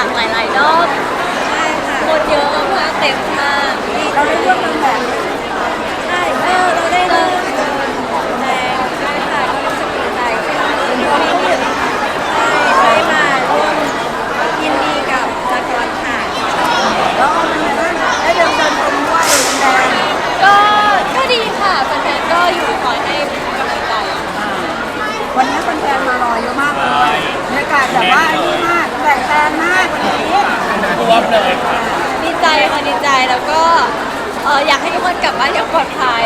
ากหลายๆรอบใช่ค่ะคนเยอะมากเต็มมาก เราได้เลือกนางแบบใช่เออเราได้เริ่มแสดงด้วยค่ะก็รู้สึกดีใจที่เราเป็นคนที่ใช่ได้มาร่วมยินดีกับละครค่ะ แล้วก็เป็นไงบ้างได้เดินเดินชมด้วยแดง ก็ก็ดีค่ะแฟนๆก็อยู่คอยให้กำลังใจ วันนี้แฟนๆมารอเยอะมากเลยบรรยากาศแบบว่านี่มากแตกแตนมากวันนี้ รวม เลยค่ะดีใจค่ะดีใจแล้วก็เอออยากให้ทุกคนกลับบ้านอย่างปลอดภัย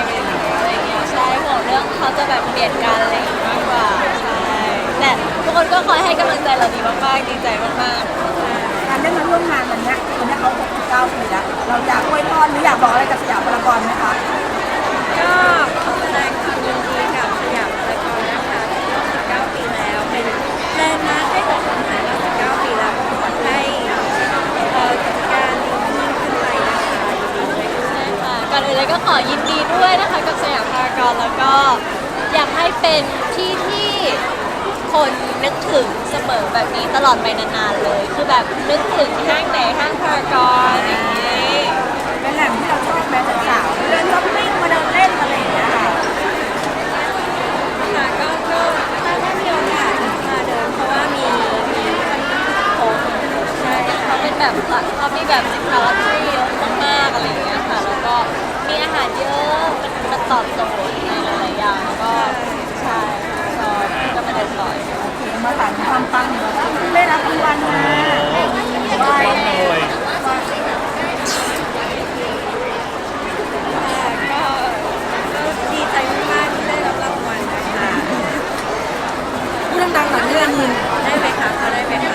อะไรอย่างเงี้ยใช่ห่วงเรื่องเขาจะแบบเปลี่ยนกันอะไรอย่างเงี้ยมากกว่าใช่แต่ทุกคนก็คอยให้กำลังใจเราดีมากๆดีใจมากๆการได้มาร่วมงานวันนี้วันนี้เขา69ปีแล้ว เราอยากอวยพรหรืออยากบอกอะไรกับสยามพารากอนไหมคะก็ขอแสดงความยินดีกับสยามพารากอนนะคะที่ครบ19 ปีแล้ว เป็นแลนด์มาร์คให้กับคนไทยมา19 ปีแล้วก็ขอให้เอ่อกิจการดีขึ้นขึ้นไปนะคะยินดีด้วยค่ะ ใช่ค่ะ ก่อนอื่นเลยก็ขอยินดีด้วยนะคะกับสยามพารากอนแล้วก็อยากให้เป็นที่ที่คนนึกถึงเสมอแบบนี้ตลอดไปนานๆเลย คือแบบนึกถึงห้างไหนห้างพารากอนอย่างนี้ เป็นแหล่งที่เราชอบแม้แต่สาวเดินช้อปปิ้งมาเดินเล่นอะไรอย่างเงี้ยค่ะ ค่ะก็ก็ถ้าถ้ามีโอกาสมาเดินเพราะว่ามีมีค่อนข้างครบใช่ เขาเป็นแบบเขามีแบบสินค้าที่เยอะมากๆอะไรอย่างเงี้ยค่ะ แล้วก็มีอาหารเยอะมันมันตอบโจทย์ในหลายๆอย่างแล้วก็ใช่ชอบก็มาเดินบ่อย โอเคมาถามความปังหน่อยว่าเพิ่งได้รับรางวัลมาไหว รวมเลย ค่ะก็ก็ดีใจมากๆที่ได้รับรางวัลนะคะ พูดดังๆหน่อยเรื่องนึง ได้ไหมคะเขาได้ไหมคะ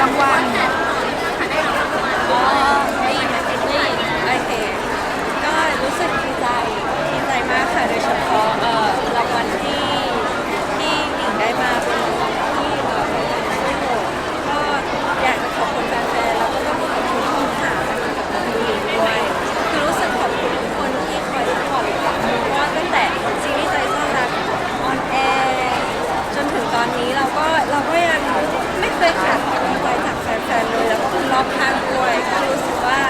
รางวัล อ๋อได้ยินไหมได้ยินโอเคก็รู้สึกดีใจดีใจมากค่ะโดยเฉพาะเอ่อรางวัลที่ที่หญิงได้มาเป็นรางวัลที่เอ่อช่วยโหวตก็อยากจะขอบคุณแฟนๆแล้วก็ต้องขอบคุณช่องสามนะคะกับน้องหญิงด้วยคือรู้สึกขอบคุณทุกคนที่คอยสปอร์ตเพราะว่าตั้งแต่ซีรีส์ใจซ่อนรักออนแอร์จนถึง ตอนนี้เราก็เราก็ยังไม่เคยขาดกำลังใจจากแฟนๆเลยแล้วก็คนรอบข้างด้วยก็รู้สึกว่า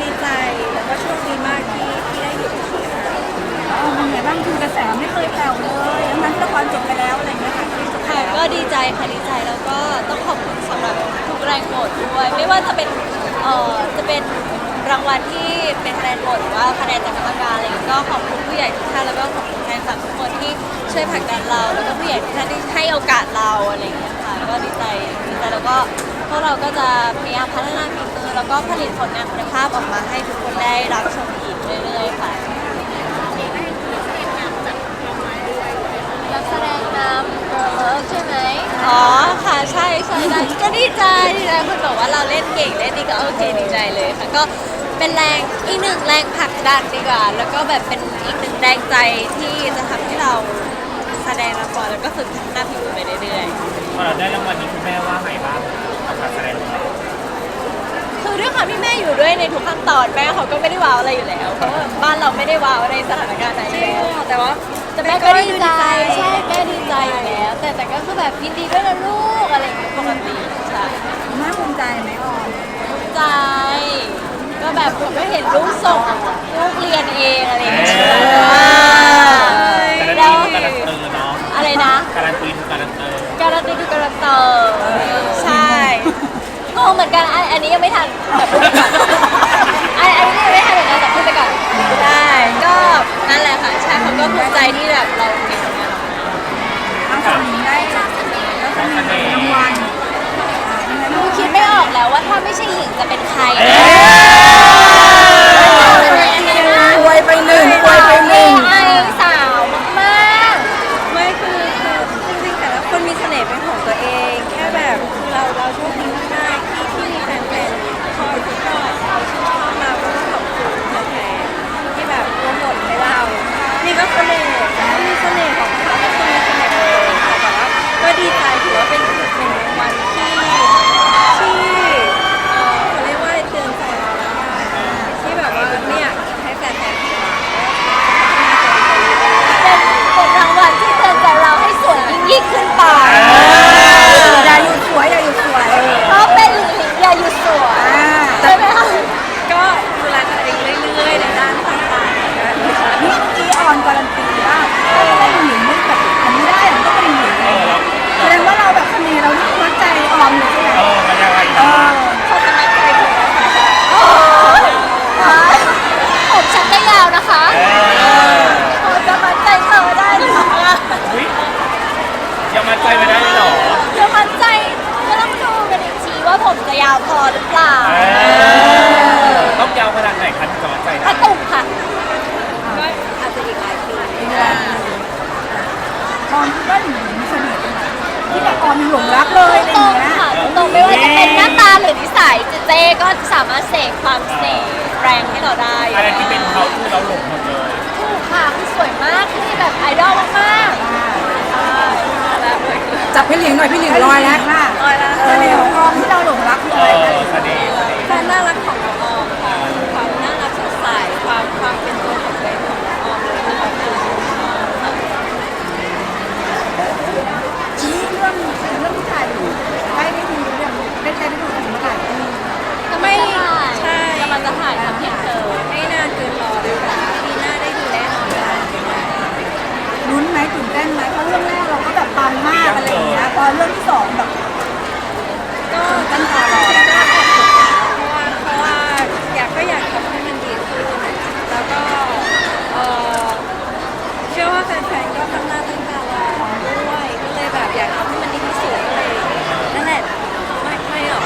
ดีใจแล้วก็โชคดีมากที่ที่ได้อยู่ที่นี่ค่ะเอาเป็นไงบ้างคือกระแสไม่เคยแผ่วเลยทั้งนั้นละครจบไปแล้วอะไรอย่างเงี้ยค่ะค่ะก็ดีใจค่ะดีใจแล้วก็ต้องขอบคุณสำหรับทุกแรงโหวตด้วย ไม่ว่าจะเป็นเอ่อจะเป็น รางวัลที่เป็นคะแนนโหวตหรือว่าคะแนนจากกรรมการอะไรอย่างเงี้ยก็ขอบคุณผู้ใหญ่ทุกท่านแล้วก็ขอบคุณแฟนคลับทุกคนที่ช่วยผลักดันเรา แล้วก็ผู้ใหญ่ทุกท่านที่ให้โอกาสเราอะไรอย่างเงี้ยค่ะก็ดีใจดีใจแล้วก็พวกเราก็จะพยายามพัฒนาฝีมือแล้วก็ผลิตผลงานคุณภาพออกมาให้ทุกคนได้รับชมอีกเรื่อยๆค่ะนักแสดงนำ Girl Love ใช่ไหมอ๋อค่ะใช่ใช่ได้ก็ดีใจดีใจคนบอกว่าเราเล่นเก่งเล่นดีก็โอเคดีใจเลยค่ะก็ เป็นแรงอีกหนึ่งแรงผลักดันดีกว่า แล้วก็แบบเป็นอีกหนึ่งแรงใจที่จะทำให้เราแสดงละครแล้วก็ฝึกพัฒนาฝีมือไปเรื่อยพอเราได้รางวัลนี้คุณแม่ว่าไงบ้างกับการแสดงของเราๆคือด้วยความที่แม่อยู่ด้วยในทุกขั้นตอนแม่เขาก็ไม่ได้ว้าวอะไรอยู่แล้วเพราะว่าบ้านเราไม่ได้ว้าวในสถานการณ์ไหนอยู่แล้วแต่ว่าแต่แม่ก็ดีใจใช่แม่ดีใจอยู่แล้วแต่แต่ก็คือแบบยินดีด้วยนะลูกอะไรอย่างเงี้ยปกติใช่คุณแม่ภูมิใจไหมออมภูมิใจ ก็แบบผมก็เห็นลูกส่งลูกเรียนเองอะไรอย่างเงี้ย การัน แล้ว ตีการันเตอร์เนาะ อะไรนะ การันตีการันเตอร์ การันตีคือการันเตอร์ใช่งงเหมือนกันอันอันนี้ยังไม่ทันแต่พูดไปก่อนอันอันนี้ยังไม่ทันเหมือนกันแต่พูดไปก่อนได้ก็นั่นแหละค่ะใช่เขาก็ภูมิใจที่แบบเรามีผลงานออกมา ทางฝั่งนี้ได้แล้วก็มีรางวัลอ่ายังไง หนู บ้าง คิดไม่ออกแล้วว่าถ้า ไม่ใช่หญิงจะเป็นใคร อวยไปหนึ่งอวยไปหนึ่ง ไอสาวมาก ไม่คือคือจริงๆแต่ละคนมีเสน่ห์เป็นของตัวเอง แค่แบบคือเราเราโชคดีมากๆที่ที่มีแฟนๆคอยที่ชอบเขาชื่นชอบเราก็ต้องขอบคุณแฟนๆที่แบบโปรโมทให้เรา นี่ก็เสน่ห์เขามีเสน่ห์ของเขาก็คือมีเสน่ห์ของตัวเองค่ะแต่ว่าก็ดีใจถือว่าเป็นอีกหนึ่งรางวัลที่ที่เอ่อเขาเรียกว่าเตือนใจเราแล้วกันที่แบบว่าไม่อยากให้แฟนๆผิดหวัง ไม่ว่าจะเป็นหน้าตาหรือนิสัยเจเจก็ สามารถเสกความเสน่ห์แรงให้เราได้อะไรที่เป็นเขาคือเราหลงหมดเลยถูกค่ะคือสวยมากที่แบบไอดอลมากๆใช่แล้วเลยจับพี่หลิงหน่อยพี่หลิงลอยแล้วค่ะลอยแล้วเสน่ห์ของออมที่เราหลงรักคือเออะไรอเสน่ห์เสน่ห์ ความน่ารักของน้องออมค่ะความน่ารักสดใสความความเป็นตัวของตัวเองของน้องออมเลยนะคะคือ ชี้เรื่องเรื่องที่ถ่ายอยู่ใกล้ได้ดูหรือยังได้ใกล้ได้ดูถึงเมื่อไหร่ ไม่ ใช่ ใช่ กำลังจะถ่ายทำเพียงเธอ ไม่นานเกินรอเลยค่ะปีหน้าได้ดูแน่นอนค่ะ ลุ้นไหมตื่นเต้นไหมเพราะเรื่องแรกเราก็แบบปังมากอะไรเรื่องที่สองแบบก็ตั้งตารอก็แอบกดดันเพราะว่าเพราะว่าอยากก็อยากทำให้มันดีขึ้นแล้วก็เออเชื่อว่าแฟนๆก็ตั้งหน้าตั้งตารอด้วยก็เลยแบบอยากทำให้มันดีที่สุดก็เลยนั่นแหละไม่ไม่หรอก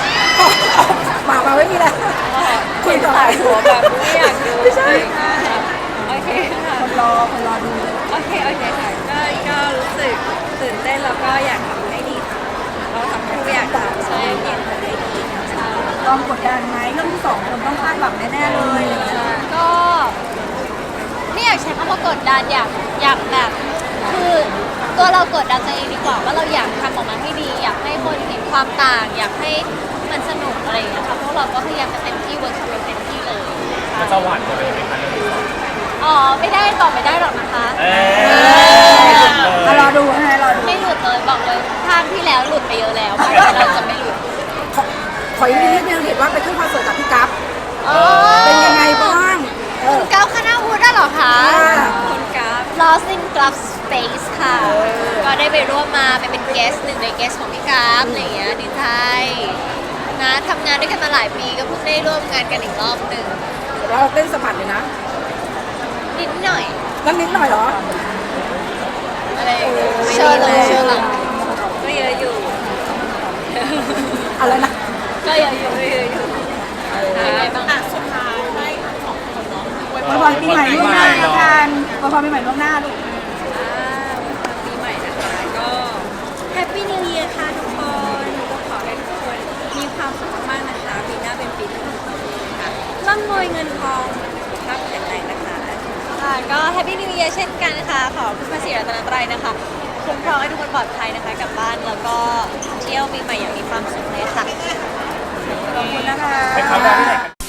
ปากมาไม่มีแล้ว คุยสายหัวแบบไม่อยากดูไม่ใช่โอเคค่ะ คนรอคนรอดู โอเค โอเคค่ะก็ก็รู้สึก หวังแน่ๆเลยอะไรอย่างเงี้ยก็ไม่อยากใช้คำว่ากดดันอยากอยากแบบ คือตัวเรากดดันตัวเองดีกว่าว่าเราอยากทำออกมาให้ดี อยากให้คนเห็นความต่าง อยากให้มันสนุกอะไรอย่างเงี้ยค่ะพวกเราก็พยายามจะเต็มที่เวิร์กช็อปกันเต็มที่เลยแล้วจะหวานกันเลยไหมคะเรื่องนี้อ๋อไม่ได้ตอบไม่ได้หรอกนะคะ เอ้ยอะรอดูให้รอดูไม่หลุดเลยบอกเลยภาคที่แล้วหลุดไปเยอะแล้วภาคนี้เราจะไม่หลุดขอขออีกนิดนึงเห็นว่าไปขึ้นคอนเสิร์ตกับพี่กั๊ฟอ๋อ เป็นยังไงบ้างเออก้าวคณะวุฒิได้เหรอคะอ่าคุณกราฟ Lost in Glove Space ค่ะ ก็ได้ไปร่วมมาไปเป็นเกสหนึ่งในเกสของพี่กราฟอะไรอย่างเงี้ยดีใจนะทำงานด้วยกันมาหลายปีก็เพิ่งได้ร่วมงานกันอีกรอบหนึ่งเราเต้นสะบัดเลยนะนิดหน่อยนั่นนิดหน่อยเหรอ อะไรอย่างเงี้ยเชื่อเลยเชื่อเลยก็เยอะอยู่ อะไรนะ ก็เยอะอยู่ก็เยอะอยู่เป็นไงบ้าง อวยพรปีใหม่ล่วงหน้าละกัน อวยพรปีใหม่ล่วงหน้าลูกอ่าวันปีใหม่นะคะก็แฮปปี้นิว e ย r ค่ะทุกคนก็ขอให้ทุกคนมีความสุขมากๆนะคะปีหน้าเป็นปีที่ดีค่ะร่ำรวยเงินทองสุขภาพแข็งแรงนะคะค่ะก็ Happy New Year เช่นกันนะคะขอคุณพระศรีรัตนตรัยนะคะคุ้มครองให้ทุกคนปลอดภัยนะคะกลับบ้านแล้วก็เที่ยวปีใหม่อย่างมีความสุขเลยค่ะ ขอบคุณนะคะ ไปเข้าดาวน์ที่ไหนกัน